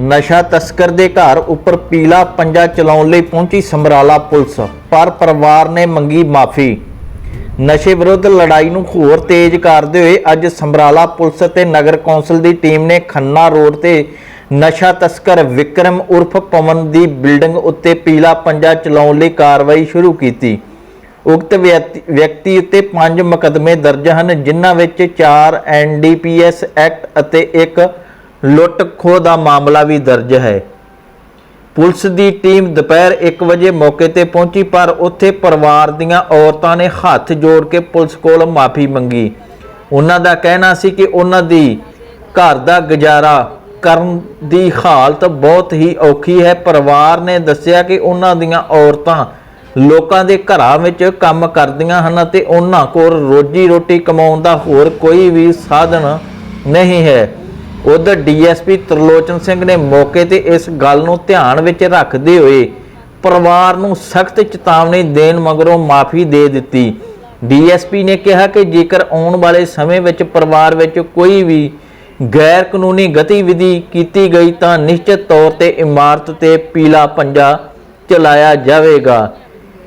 ਨਸ਼ਾ ਤਸਕਰ ਦੇ ਘਰ ਉੱਪਰ ਪੀਲਾ ਪੰਜਾ ਚਲਾਉਣ ਲਈ ਪਹੁੰਚੀ ਸਮਰਾਲਾ ਪੁਲਿਸ। ਪਰ ਪਰਿਵਾਰ ਨੇ ਮੰਗੀ ਮਾਫੀ। ਨਸ਼ੇ ਵਿਰੁੱਧ ਲੜਾਈ ਨੂੰ ਹੋਰ ਤੇਜ਼ ਕਰਦੇ ਹੋਏ ਅੱਜ ਸਮਰਾਲਾ ਪੁਲਿਸ ਤੇ ਨਗਰ ਕੌਂਸਲ ਦੀ ਟੀਮ ਨੇ ਖੰਨਾ ਰੋਡ ਤੇ ਨਸ਼ਾ ਤਸਕਰ ਵਿਕਰਮ ਉਰਫ ਪਵਨ ਦੀ ਬਿਲਡਿੰਗ ਉੱਤੇ ਪੀਲਾ ਪੰਜਾ ਚਲਾਉਣ ਲਈ ਕਾਰਵਾਈ ਸ਼ੁਰੂ ਕੀਤੀ। ਉਕਤ ਵਿਅਕਤੀ- ਵਿਅਕਤੀ ਉੱਤੇ ਪੰਜ ਮੁਕੱਦਮੇ ਦਰਜ ਹਨ, ਜਿਨ੍ਹਾਂ ਵਿੱਚ 4 ਐਨਡੀਪੀਐਸ ਐਕਟ ਅਤੇ ਇੱਕ ਲੁੱਟ ਖੋਹ ਦਾ ਮਾਮਲਾ ਵੀ ਦਰਜ ਹੈ। ਪੁਲਿਸ ਦੀ ਟੀਮ ਦੁਪਹਿਰ 1 ਵਜੇ ਮੌਕੇ ਤੇ ਪਹੁੰਚੀ, ਪਰ ਉੱਥੇ ਪਰਿਵਾਰ ਦੀਆਂ ਔਰਤਾਂ ਨੇ ਹੱਥ ਜੋੜ ਕੇ ਪੁਲਿਸ ਕੋਲ ਮਾਫੀ ਮੰਗੀ। ਉਹਨਾਂ ਦਾ ਕਹਿਣਾ ਸੀ ਕਿ ਉਹਨਾਂ ਦੀ ਘਰ ਦਾ ਗੁਜ਼ਾਰਾ ਕਰਨ ਦੀ ਹਾਲਤ ਬਹੁਤ ਹੀ ਔਖੀ ਹੈ। ਪਰਿਵਾਰ ਨੇ ਦੱਸਿਆ ਕਿ ਉਹਨਾਂ ਦੀਆਂ ਔਰਤਾਂ ਲੋਕਾਂ ਦੇ ਘਰਾਂ ਵਿੱਚ ਕੰਮ ਕਰਦੀਆਂ ਹਨ ਅਤੇ ਉਹਨਾਂ ਕੋਲ ਰੋਜੀ ਰੋਟੀ ਕਮਾਉਣ ਦਾ ਹੋਰ ਕੋਈ ਵੀ ਸਾਧਨ ਨਹੀਂ ਹੈ। ਉਧਰ ਡੀਐਸਪੀ ਤਰਲੋਚਨ ਸਿੰਘ ਨੇ ਮੌਕੇ ਤੇ ਇਸ ਗੱਲ ਨੂੰ ਧਿਆਨ ਵਿੱਚ ਰੱਖਦੇ ਹੋਏ ਪਰਿਵਾਰ ਨੂੰ ਸਖਤ ਚੇਤਾਵਨੀ ਦੇਣ ਮਗਰੋਂ ਮਾਫੀ ਦੇ ਦਿੱਤੀ। ਡੀਐਸਪੀ ਨੇ ਕਿਹਾ ਕਿ ਜੇਕਰ ਆਉਣ ਵਾਲੇ ਸਮੇਂ ਵਿੱਚ ਪਰਿਵਾਰ ਵਿੱਚ ਕੋਈ ਵੀ ਗੈਰ ਕਾਨੂੰਨੀ ਗਤੀਵਿਧੀ ਕੀਤੀ ਗਈ ਤਾਂ ਨਿਸ਼ਚਿਤ ਤੌਰ ਤੇ ਇਮਾਰਤ ਤੇ ਪੀਲਾ ਪੰਜਾ ਚਲਾਇਆ ਜਾਵੇਗਾ।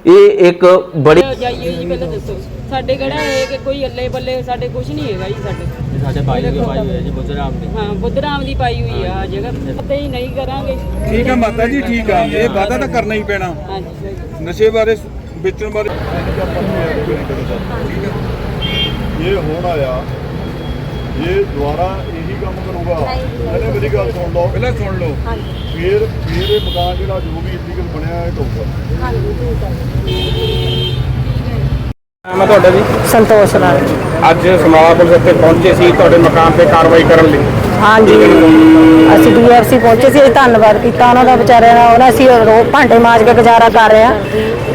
ਇਹ ਇੱਕ ਬੜੀ ਜਾਈਏ ਜੀ, ਪਹਿਲਾਂ ਦੱਸੋ। ਸਾਡੇ ਕਿਹੜਾ ਹੈ ਕਿ ਕੋਈ ਅੱਲੇ ਬੱਲੇ ਸਾਡੇ ਕੁਝ ਨਹੀਂ ਹੈਗਾ ਜੀ ਸਾਡੇ। ਸਾਡੇ ਭਾਈ ਦੀ ਭਾਈ ਹੋਇਆ ਜੀ ਬੁੱਧਰਾਮ ਦੀ। ਹਾਂ ਬੁੱਧਰਾਮ ਦੀ ਪਾਈ ਹੋਈ ਆ ਆਹ ਜਗ੍ਹਾ। ਪਤਾ ਹੀ ਨਹੀਂ ਕਰਾਂਗੇ। ਠੀਕ ਆ ਮਾਤਾ ਜੀ ਠੀਕ ਆ। ਇਹ ਵਾਅਦਾ ਤਾਂ ਕਰਨਾ ਹੀ ਪੈਣਾ। ਹਾਂਜੀ। ਨਸ਼ੇ ਬਾਰੇ ਵੇਚਣ ਬਾਰੇ। ਇਹ ਹੁਣ ਆਇਆ। ਇਹ ਦੁਬਾਰਾ ਇਹੀ ਕੰਮ ਕਰੂਗਾ। ਇਹਨੇ ਮੇਰੀ ਗੱਲ ਸੁਣ ਲਓ। ਪਹਿਲਾਂ ਸੁਣ ਲਓ। ਫੇਰ ਫੇਰ ਇਹ ਮਕਾਨ ਜਿਹੜਾ ਜੋ ਵੀ ਇਲੀਗਲ ਬਣਿਆ ਹੈ ਢੋਊਗਾ। ਮੈਂ ਤੁਹਾਡਾ ਜੀ? ਸੰਤੋਸ਼ ਨਾਲ ਅੱਜ ਸਮਾਲਾ ਪੁਲਿਸ ਇੱਥੇ ਪਹੁੰਚੇ ਸੀ ਤੁਹਾਡੇ ਮਕਾਨ ਤੇ ਕਾਰਵਾਈ ਕਰਨ ਲਈ। ਹਾਂਜੀ। ਅਸੀਂ ਡੀਐਫਸੀ ਪਹੁੰਚੇ ਸੀ ਅਸੀਂ ਧੰਨਵਾਦ ਕੀਤਾ ਉਹਨਾਂ ਦਾ ਵਿਚਾਰਿਆਂ ਦਾ ਉਹਨਾਂ ਅਸੀਂ ਰੋ ਭਾਂਡੇ ਮਾਂਜ ਕੇ ਗੁਜ਼ਾਰਾ ਕਰ ਰਹੇ ਹਾਂ।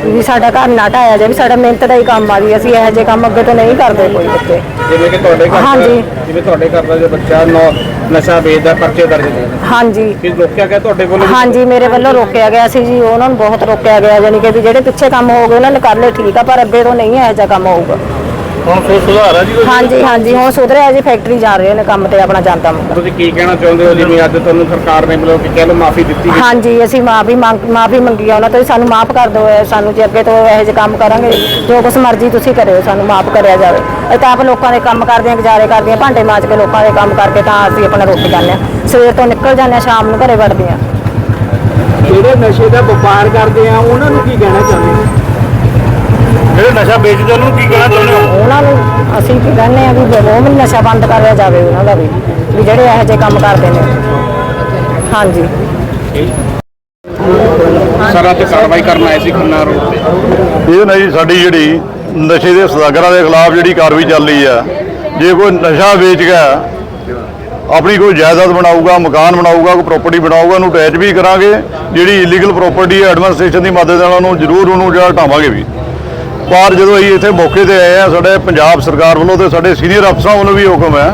ਵੀ ਸਾਡਾ ਘਰ ਨਾ ਢਾਇਆ ਜਾਵੇ ਸਾਡਾ ਮਿਹਨਤ ਦਾ ਹੀ ਕੰਮ ਆ ਵੀ ਅਸੀਂ ਇਹੋ ਜਿਹੇ ਕੰਮ ਅੱਗੇ ਤੋਂ ਨਹੀਂ ਕਰਦੇ ਕੋਈ ਬੱਚੇ। ਜਿਵੇਂ ਕਿ ਤੁਹਾਡੇ ਘਰ ਹਾਂਜੀ। ਜਿਵੇਂ ਤੁਹਾਡੇ ਘਰ ਦਾ ਜੋ ਬੱਚਾ ਨੌ- ਨਸ਼ਾ ਵੇਚਦਾ ਪਰਚੇ ਦਰਜ ਨੇ ਹਾਂਜੀ। ਕਿ ਰੋਕਿਆ ਗਿਆ ਤੁਹਾਡੇ ਕੋਲ ਹਾਂਜੀ ਮੇਰੇ ਵੱਲੋਂ ਰੋਕਿਆ ਗਿਆ ਸੀ ਜੀ। ਉਹਨਾਂ ਨੂੰ ਬਹੁਤ ਰੋਕਿਆ ਗਿਆ ਯਾਨੀ ਕਿ ਵੀ ਜਿਹੜੇ ਪਿੱਛੇ ਕੰਮ ਹੋ ਗਏ ਉਹਨਾਂ ਨੇ ਕਰ ਲਏ ਠੀਕ ਆ ਪਰ ਅੱਗੇ ਤੋਂ ਨਹੀਂ ਇਹੋ ਜਿਹਾ ਕੰਮ ਹੋਊਗਾ। ਹੁਣ ਸੋ ਸੁਧਾਰ ਆ ਜੀ ਹਾਂਜੀ ਹਾਂਜੀ ਹੁਣ ਸੁਧਰਿਆ ਜੀ ਫੈਕਟਰੀ ਜਾ ਰਹੇ ਨੇ ਕੰਮ ਤੇ ਆਪਣਾ ਜਾਂਦਾ ਮੁੰਡਾ। ਤੁਸੀਂ ਕੀ ਕਹਿਣਾ ਚਾਹੁੰਦੇ ਹੋ ਜਿਵੇਂ ਅੱਜ ਤੁਹਾਨੂੰ ਸਰਕਾਰ ਨੇ ਮਤਲਬ ਕਿ ਕਹਿ ਲਓ ਮਾਫੀ ਦਿੱਤੀ ਗਈ? ਹਾਂਜੀ ਅਸੀਂ ਮਾਫੀ ਮੰਗ ਮਾਫੀ ਮੰਗੀ ਆ ਉਹਨਾਂ ਤੋਂ ਵੀ ਸਾਨੂੰ ਮਾਫ ਕਰ ਦਿਓ ਇਹ ਸਾਨੂੰ ਜੇ ਅੱਗੇ ਤੋਂ ਇਹੋ ਜਿਹੇ ਕੰਮ ਕਰਾਂਗੇ ਜੋ ਕੁਛ ਮਰਜ਼ੀ ਤੁਸੀਂ ਕਰਿਓ ਸਾਨੂੰ ਮਾਫ ਕਰਿਆ ਜਾਵੇ। ਅਸੀਂ ਤਾਂ ਆਪ ਲੋਕਾਂ ਦੇ ਕੰਮ ਕਰਦੇ ਹਾਂ ਗੁਜ਼ਾਰੇ ਕਰਦੇ ਹਾਂ ਭਾਂਡੇ ਮਾਂਜ ਕੇ ਲੋਕਾਂ ਦੇ ਕੰਮ ਕਰਕੇ ਤਾਂ ਅਸੀਂ ਆਪਣਾ ਰੋਟੀ ਖਾਂਦੇ ਹਾਂ। ਸਵੇਰ ਤੋਂ ਨਿਕਲ ਜਾਂਦੇ ਹਾਂ ਸ਼ਾਮ ਨੂੰ ਘਰੇ ਵੜਦੇ ਹਾਂ। ਜਿਹੜੇ ਨਸ਼ੇ ਦਾ ਵਪਾਰ ਕਰਦੇ ਆ ਉਹਨਾਂ ਨੂੰ ਕੀ ਕਹਿਣਾ ਚਾਹੁੰਦੇ ਨਸ਼ਾ ਵੇਚਦੇ ਉਹਨਾਂ ਨੂੰ ਕੀ ਕਹਿਣਾ ਚਾਹੁੰਦੇ ਹੋ? ਉਹਨਾਂ ਨੂੰ ਅਸੀਂ ਕੀ ਕਹਿੰਦੇ ਆ ਵੀ ਉਹ ਵੀ ਨਸ਼ਾ ਬੰਦ ਕਰਿਆ ਜਾਵੇ ਉਹਨਾਂ ਦਾ ਵੀ ਵੀ ਜਿਹੜੇ ਇਹੋ ਜਿਹੇ ਕੰਮ ਕਰਦੇ ਨੇ। ਹਾਂਜੀ। ਸਰ ਅੱਜ ਕਾਰਵਾਈ ਕਰਨ ਆਏ ਸੀ ਖੰਨਾ ਰੋਡ ਤੇ। ਇਹ ਨਹੀਂ ਸਾਡੀ ਜਿਹੜੀ ਨਸ਼ੇ ਦੇ ਸਦਾਗਰਾਂ ਦੇ ਖਿਲਾਫ ਜਿਹੜੀ ਕਾਰਵਾਈ ਚੱਲ ਰਹੀ ਆ ਜੇ ਕੋਈ ਨਸ਼ਾ ਵੇਚ ਗਿਆ ਆਪਣੀ ਕੋਈ ਜਾਇਦਾਦ ਬਣਾਊਗਾ ਮਕਾਨ ਬਣਾਊਗਾ ਕੋਈ ਪ੍ਰਾਪਰਟੀ ਬਣਾਊਗਾ ਉਹਨੂੰ ਅਟੈਚ ਵੀ ਕਰਾਂਗੇ ਜਿਹੜੀ ਇਲੀਗਲ ਪ੍ਰਾਪਰਟੀ ਹੈ ਐਡਮਿਨਿਸਟ੍ਰੇਸ਼ਨ ਦੀ ਮਦਦ ਨਾਲ ਉਹਨੂੰ ਜ਼ਰੂਰ ਉਹਨੂੰ ਜਿਹੜਾ ਹਟਾਵਾਂਗੇ ਵੀ। ਪਰ ਜਦੋਂ ਅਸੀਂ ਇੱਥੇ ਮੌਕੇ ਤੇ ਆਏ ਆ ਸਾਡੇ ਪੰਜਾਬ ਸਰਕਾਰ ਵੱਲੋਂ ਤੇ ਸਾਡੇ ਸੀਨੀਅਰ ਅਫਸਰਾਂ ਵੱਲੋਂ ਵੀ ਹੁਕਮ ਹੈ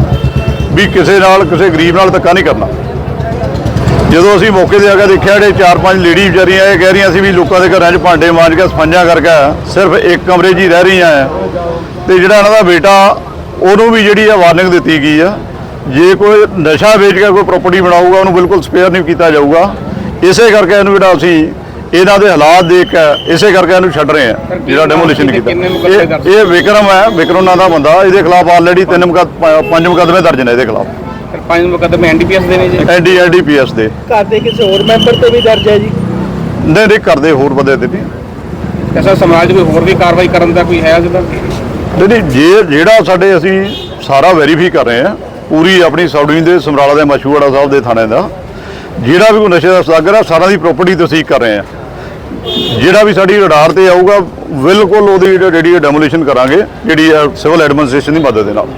ਵੀ ਕਿਸੇ ਨਾਲ ਕਿਸੇ ਗਰੀਬ ਨਾਲ ਧੱਕਾ ਨਹੀਂ ਕਰਨਾ। ਜਦੋਂ ਅਸੀਂ ਮੌਕੇ ਤੇ ਆ ਕੇ ਦੇਖਿਆ, ਜਿਹੜੇ ਚਾਰ ਪੰਜ ਲੇਡੀ ਵਿਚਾਰੀਆਂ ਇਹ ਕਹਿ ਰਹੀਆਂ ਸੀ ਵੀ ਲੋਕਾਂ ਦੇ ਘਰਾਂ 'ਚ ਭਾਂਡੇ ਮਾਂਜ ਕੇ ਸਫੰਜਾਂ ਕਰਕੇ ਸਿਰਫ ਇੱਕ ਕਮਰੇ 'ਚ ਹੀ ਰਹਿ ਰਹੀਆਂ ਆ ਤੇ ਜਿਹੜਾ ਇਹਨਾਂ ਦਾ ਬੇਟਾ, ਉਹਨੂੰ ਵੀ ਜਿਹੜੀ ਆ ਵਾਰਨਿੰਗ ਦਿੱਤੀ ਗਈ ਆ, ਜੇ ਕੋਈ ਨਸ਼ਾ ਵੇਚ ਕੇ ਕੋਈ ਪ੍ਰਾਪਰਟੀ ਬਣਾਊਗਾ, ਉਹਨੂੰ ਬਿਲਕੁਲ ਸਪੇਅਰ ਨਹੀਂ ਕੀਤਾ ਜਾਊਗਾ। ਇਸੇ ਕਰਕੇ ਇਹਨੂੰ ਜਿਹੜਾ ਅਸੀਂ ਇਹਨਾਂ ਦੇ ਹਾਲਾਤ ਦੇਖ ਕੇ ਇਸੇ ਕਰਕੇ ਇਹਨੂੰ ਛੱਡ ਰਹੇ ਆ ਜਿਹੜਾ ਡੈਮੋਲੀਸ਼ਨ ਕੀਤਾ। ਮੁਕੱਦਮੇ ਇਹ- ਵਿਕਰਮ ਹੈ ਵਿਕਰਮ ਨਾਂ ਦਾ ਬੰਦਾ ਇਹਦੇ ਖਿਲਾਫ ਆਲਰੇਡੀ ਤਿੰਨ ਮੁਕੱਦ ਪ- ਪੰਜ ਮੁਕੱਦਮੇ ਦਰਜ ਨੇ ਇਹਦੇ ਖਿਲਾਫ। ਪੰਜ ਮੁਕੱਦਮੇ ਐਨਡੀਪੀਐਸ ਦੇ ਨੇ ਜੀ? ਐਨਡੀ ਐਨਡੀਪੀਐਸ ਦੇ। ਘਰ ਦੇ ਕਿਸੇ ਹੋਰ ਮੈਂਬਰ ਤੇ ਵੀ ਦਰਜ ਹੈ ਜੀ? ਨਹੀਂ ਨਹੀਂ ਕਰਦੇ ਹੋਰ ਬੰਦੇ ਤੇ ਵੀ। ਐਸਾ ਸਮਾਜ ਕੋਈ ਹੋਰ ਵੀ ਕਾਰਵਾਈ ਕਰਨ ਦਾ ਕੋਈ ਹੈ ਜਿਹਦਾ ਨਹੀਂ ਨਹੀਂ ਜੇ ਜਿਹੜਾ ਸਾਡੇ ਅਸੀਂ ਸਾਰਾ ਵੈਰੀਫਾਈ ਕਰ ਰਹੇ ਹਾਂ ਪੂਰੀ ਆਪਣੀ ਸਬਡਿਵੀਜ਼ਨ ਦੇ ਸਮਰਾਲਾ ਦੇ ਮਸ਼ਹੂੜਾ ਸਾਹਿਬ ਦੇ ਥਾਣੇ ਦਾ ਜਿਹੜਾ ਵੀ ਕੋਈ ਨਸ਼ੇ ਦਾ ਸਦਾਗਰ ਆ ਸਾਰਿਆਂ ਦੀ ਪ੍ਰਾਪਰਟੀ ਤਸਦੀਕ ਕਰ ਰਹੇ ਹਾਂ ਜਿਹੜਾ ਵੀ ਸਾਡੀ ਰਡਾਰ ਤੇ ਆਊਗਾ, ਬਿਲਕੁਲ ਉਹਦੀ ਜਿਹੜੀ ਡੈਮੋਲੀਸ਼ਨ ਕਰਾਂਗੇ, ਜਿਹੜੀ ਸਿਵਲ ਐਡਮਿਨਿਸਟ੍ਰੇਸ਼ਨ ਦੀ ਮਦਦ ਦੇ ਨਾਲ।